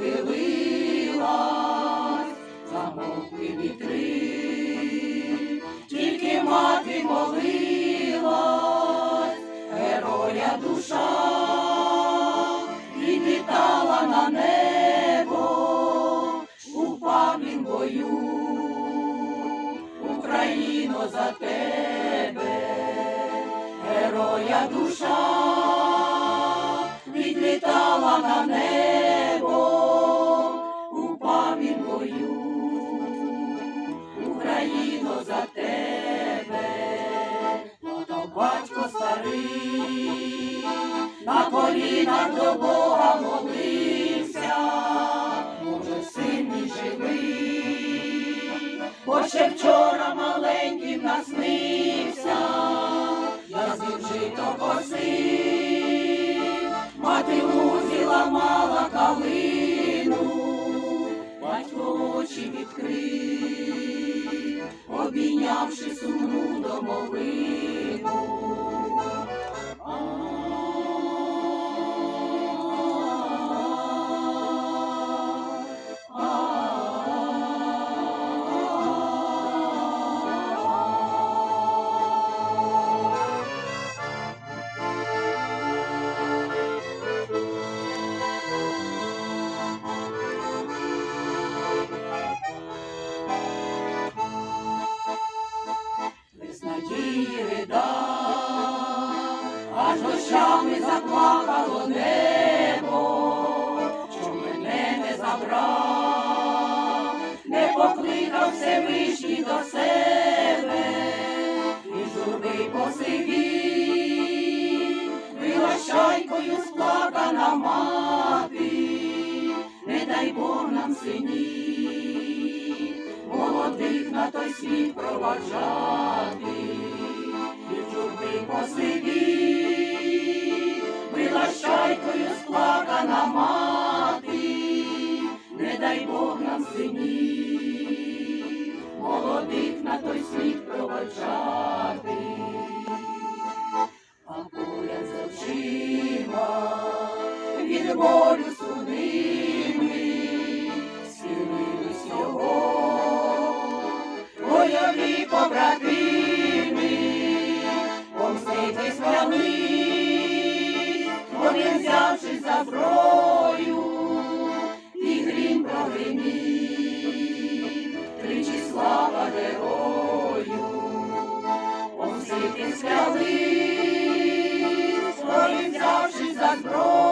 трава похилилась, замовкли вітри, тільки мати молилась, героя душа відлітала на небо, упав він бою, Україно за тебе, героя душа За тебе, плакав батько старий, на колінах до Бога молився, може син мій живий, бо ще вчора маленьким наснився, я з ним жито косив, мати лузі ламала калину, обійнявши сумну домовину. Аж дощами заплакало небо, що мене не забрав, не покликав Всевишній до себе, і журби посивів, била щайкою сплакана мати, не дай Бог нам синів, молодих на той світ проваджати, сплакана мати, не дай Бог нам синів, молодих на той світ проваджати, а поряд з очима від болю за зброю, і грім прогримів, тричі слава герою, он всі слялись, своїм взявши за зброю.